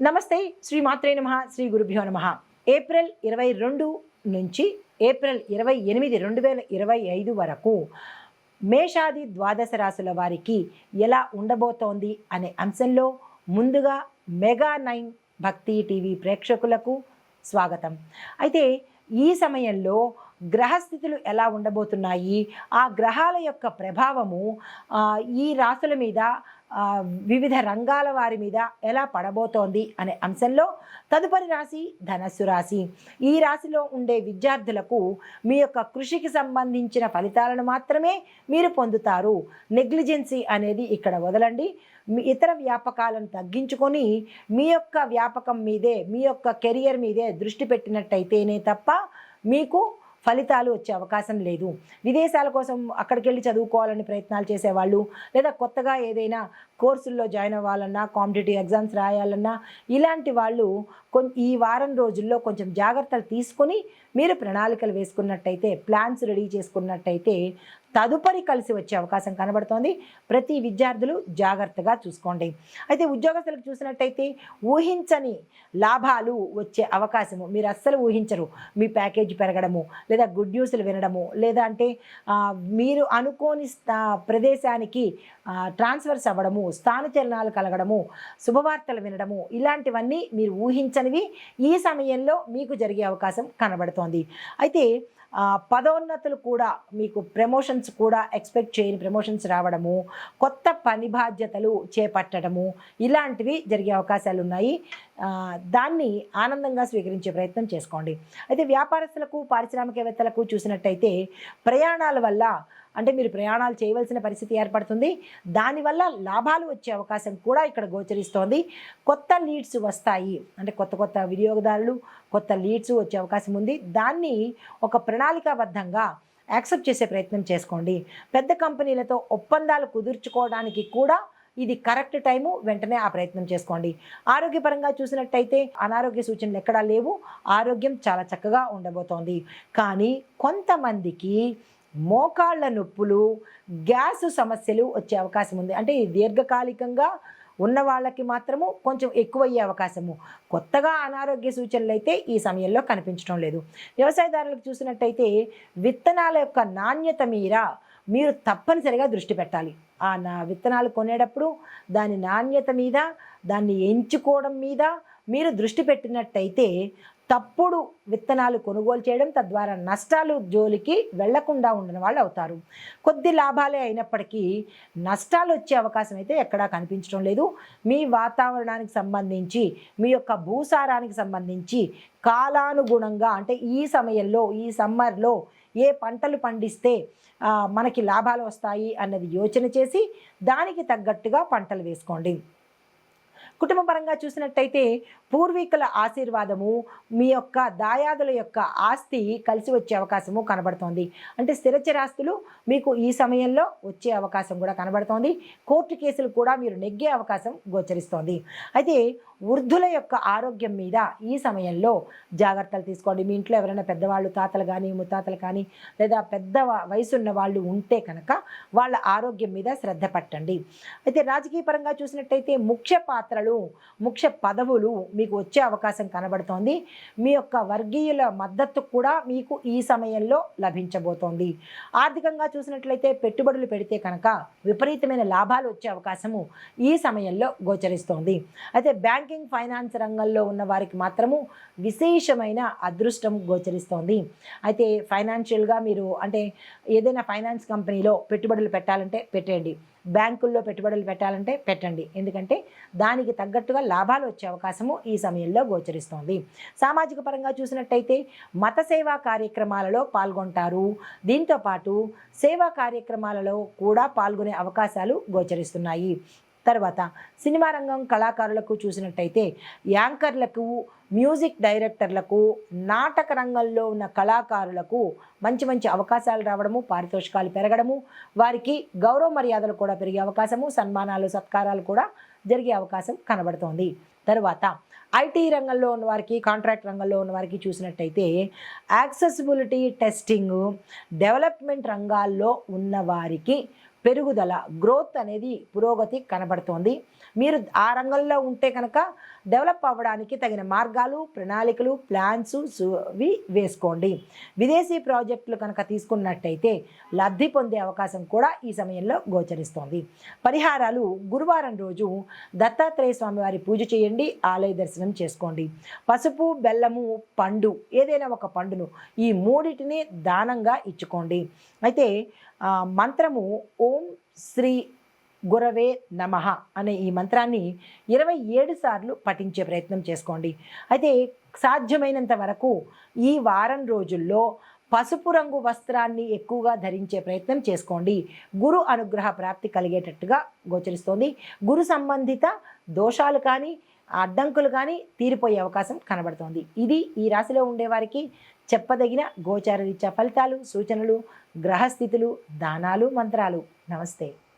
నమస్తే శ్రీ మాత్రే నమ శ్రీ గురుభ్యో నమ. ఏప్రిల్ ఇరవై రెండు నుంచి ఏప్రిల్ ఇరవై ఎనిమిది రెండు వేల ఇరవై ఐదు వరకు మేషాది ద్వాదశ రాశుల వారికి ఎలా ఉండబోతోంది అనే అంశంలో ముందుగా మెగా నైన్ భక్తి టీవీ ప్రేక్షకులకు స్వాగతం. అయితే ఈ సమయంలో గ్రహస్థితులు ఎలా ఉండబోతున్నాయి? ఆ గ్రహాల యొక్క ప్రభావము ఈ రాశుల మీద వివిధ రంగాల వారి మీద ఎలా పడబోతోంది అనే అంశంలో తదుపరి రాశి ధనస్సు రాశి. ఈ రాశిలో ఉండే విద్యార్థులకు మీ యొక్క కృషికి సంబంధించిన ఫలితాలను మాత్రమే మీరు పొందుతారు. నెగ్లిజెన్సీ అనేది ఇక్కడ వదలండి. మీ ఇతర వ్యాపకాలను తగ్గించుకొని మీ యొక్క వ్యాపకం మీదే మీ యొక్క కెరియర్ మీదే దృష్టి పెట్టినట్టయితేనే తప్ప మీకు ఫలితాలు వచ్చే అవకాశం లేదు. విదేశాల కోసం అక్కడికి వెళ్ళి చదువుకోవాలని ప్రయత్నాలు చేసేవాళ్ళు లేదా కొత్తగా ఏదైనా కోర్సుల్లో జాయిన్ అవ్వాలన్నా కాంపిటేటివ్ ఎగ్జామ్స్ రాయాలన్నా ఇలాంటి వాళ్ళు ఈ వారం రోజుల్లో కొంచెం జాగ్రత్తలు తీసుకొని మీరు ప్రణాళికలు వేసుకున్నట్టయితే ప్లాన్స్ రెడీ చేసుకున్నట్టయితే తదుపరి కలిసి వచ్చే అవకాశం కనబడుతోంది. ప్రతి విద్యార్థులు జాగ్రత్తగా చూసుకోండి. అయితే ఉద్యోగస్తులకు చూసినట్టయితే ఊహించని లాభాలు వచ్చే అవకాశము. మీరు అస్సలు ఊహించరు. మీ ప్యాకేజ్ పెరగడము లేదా గుడ్ న్యూస్లు వినడము లేదా అంటే మీరు అనుకోని ప్రదేశానికి ట్రాన్స్ఫర్స్ అవ్వడము స్థానచలనాలు కలగడము శుభవార్తలు వినడము ఇలాంటివన్నీ మీరు ఊహించనివి ఈ సమయంలో మీకు జరిగే అవకాశం కనబడుతోంది. అయితే పదోన్నతులు కూడా మీకు ప్రమోషన్స్ కూడా ఎక్స్పెక్ట్ చేయని ప్రమోషన్స్ రావడము కొత్త పని బాధ్యతలు చేపట్టడము ఇలాంటివి జరిగే అవకాశాలు ఉన్నాయి దాన్ని ఆనందంగా స్వీకరించే ప్రయత్నం చేసుకోండి. అయితే వ్యాపారస్తులకు పారిశ్రామికవేత్తలకు చూసినట్టయితే ప్రయాణాల వల్ల అంటే మీరు ప్రయాణాలు చేయవలసిన పరిస్థితి ఏర్పడుతుంది. దానివల్ల లాభాలు వచ్చే అవకాశం కూడా ఇక్కడ గోచరిస్తోంది. కొత్త లీడ్స్ వస్తాయి. అంటే కొత్త కొత్త వినియోగదారులు కొత్త లీడ్స్ వచ్చే అవకాశం ఉంది. దాన్ని ఒక ప్రణాళికాబద్ధంగా యాక్సెప్ట్ చేసే ప్రయత్నం చేసుకోండి. పెద్ద కంపెనీలతో ఒప్పందాలు కుదుర్చుకోవడానికి కూడా ఇది కరెక్ట్ టైము వెంటనే ఆ ప్రయత్నం చేసుకోండి. ఆరోగ్యపరంగా చూసినట్టయితే అనారోగ్య సూచనలు ఎక్కడా లేవు. ఆరోగ్యం చాలా చక్కగా ఉండబోతోంది. కానీ కొంతమందికి మోకాళ్ళ నొప్పులు గ్యాస్ సమస్యలు వచ్చే అవకాశం ఉంది. అంటే దీర్ఘకాలికంగా ఉన్న వాళ్ళకి మాత్రము కొంచెం ఎక్కువయ్యే అవకాశము. కొత్తగా అనారోగ్య సూచనలు అయితే ఈ సమయంలో కనిపించడం లేదు. వ్యవసాయదారులకు చూసినట్టయితే విత్తనాల యొక్క నాణ్యత మీద మీరు తప్పనిసరిగా దృష్టి పెట్టాలి. ఆ నా విత్తనాలు కొనేటప్పుడు దాని నాణ్యత మీద దాన్ని ఎంచుకోవడం మీద మీరు దృష్టి పెట్టినట్టయితే తప్పుడు విత్తనాలు కొనుగోలు చేయడం తద్వారా నష్టాలు జోలికి వెళ్ళకుండా ఉండని వాళ్ళు అవుతారు. కొద్ది లాభాలే అయినప్పటికీ నష్టాలు వచ్చే అవకాశం అయితే ఎక్కడా కనిపించడం లేదు. మీ వాతావరణానికి సంబంధించి మీ యొక్క భూసారానికి సంబంధించి కాలానుగుణంగా అంటే ఈ సమయంలో ఈ సమ్మర్లో ఏ పంటలు పండిస్తే మనకి లాభాలు వస్తాయి అన్నది యోచన చేసి దానికి తగ్గట్టుగా పంటలు వేసుకోండి. కుటుంబ పరంగా చూసినట్టయితే పూర్వీకుల ఆశీర్వాదము మీ యొక్క దాయాదుల యొక్క ఆస్తి కలిసి వచ్చే అవకాశము కనబడుతోంది. అంటే స్థిరచరాస్తులు మీకు ఈ సమయంలో వచ్చే అవకాశం కూడా కనబడుతోంది. కోర్టు కేసులు కూడా మీరు నెగ్గే అవకాశం గోచరిస్తోంది. అయితే వృద్ధుల యొక్క ఆరోగ్యం మీద ఈ సమయంలో జాగ్రత్తలు తీసుకోండి. మీ ఇంట్లో ఎవరైనా పెద్దవాళ్ళు తాతలు కానీ ముత్తాతలు కానీ లేదా పెద్ద వయసున్న వాళ్ళు ఉంటే కనుక వాళ్ళ ఆరోగ్యం మీద శ్రద్ధ పట్టండి. అయితే రాజకీయ పరంగా చూసినట్టయితే ముఖ్య పాత్రలు ముఖ్య పదవులు మీకు వచ్చే అవకాశం కనబడుతోంది. మీ యొక్క వర్గీయుల మద్దతు కూడా మీకు ఈ సమయంలో లభించబోతోంది. ఆర్థికంగా చూసినట్లయితే పెట్టుబడులు పెడితే కనుక విపరీతమైన లాభాలు వచ్చే అవకాశము ఈ సమయంలో గోచరిస్తోంది. అయితే బ్యాంక్ బ్యాంకింగ్ ఫైనాన్స్ రంగంలో ఉన్న వారికి మాత్రము విశేషమైన అదృష్టం గోచరిస్తోంది. అయితే ఫైనాన్షియల్గా మీరు అంటే ఏదైనా ఫైనాన్స్ కంపెనీలో పెట్టుబడులు పెట్టాలంటే పెట్టండి బ్యాంకుల్లో పెట్టుబడులు పెట్టాలంటే పెట్టండి. ఎందుకంటే దానికి తగ్గట్టుగా లాభాలు వచ్చే అవకాశము ఈ సమయంలో గోచరిస్తోంది. సామాజిక పరంగా చూసినట్టయితే మత సేవా కార్యక్రమాలలో పాల్గొంటారు. దీంతో పాటు సేవా కార్యక్రమాలలో కూడా పాల్గొనే అవకాశాలు గోచరిస్తున్నాయి. తర్వాత సినిమా రంగం కళాకారులకు చూసినట్టయితే యాంకర్లకు మ్యూజిక్ డైరెక్టర్లకు నాటక రంగంలో ఉన్న కళాకారులకు మంచి మంచి అవకాశాలు రావడము పారితోషికాలు పెరగడము వారికి గౌరవ మర్యాదలు కూడా పెరిగే అవకాశము సన్మానాలు సత్కారాలు కూడా జరిగే అవకాశం కనబడుతోంది. తర్వాత ఐటీ రంగంలో ఉన్న వారికి కాంట్రాక్ట్ రంగంలో ఉన్న వారికి చూసినట్టయితే యాక్సెసిబిలిటీ టెస్టింగ్ డెవలప్మెంట్ రంగాల్లో ఉన్న వారికి పెరుగుదల గ్రోత్ అనేది పురోగతి కనబడుతోంది. మీరు ఆ రంగంలో ఉంటే కనుక డెవలప్ అవ్వడానికి తగిన మార్గాలు ప్రణాళికలు ప్లాన్స్ ఇవి వేసుకోండి. విదేశీ ప్రాజెక్టులు కనుక తీసుకున్నట్టయితే లబ్ధి పొందే అవకాశం కూడా ఈ సమయంలో గోచరిస్తోంది. పరిహారాలు గురువారం రోజు దత్తాత్రేయ స్వామివారి పూజ చేయండి ఆలయ దర్శనం చేసుకోండి. పసుపు బెల్లము పండు ఏదైనా ఒక పండును ఈ మూడిటిని దానంగా ఇచ్చుకోండి. అయితే మంత్రము ఓం ఓం శ్రీ గురవే నమః అనే ఈ మంత్రాన్ని ఇరవై ఏడు సార్లు పఠించే ప్రయత్నం చేసుకోండి. అయితే సాధ్యమైనంత వరకు ఈ వారం రోజుల్లో పసుపు రంగు వస్త్రాన్ని ఎక్కువగా ధరించే ప్రయత్నం చేసుకోండి. గురు అనుగ్రహ ప్రాప్తి కలిగేటట్టుగా గోచరిస్తోంది. గురు సంబంధిత దోషాలు కానీ అడ్డంకులు కానీ తీరిపోయే అవకాశం కనబడుతోంది. ఇది ఈ రాశిలో ఉండేవారికి చెప్పదగిన గోచార రీత్యా ఫలితాలు సూచనలు గ్రహస్థితులు దానాలు మంత్రాలు. నమస్తే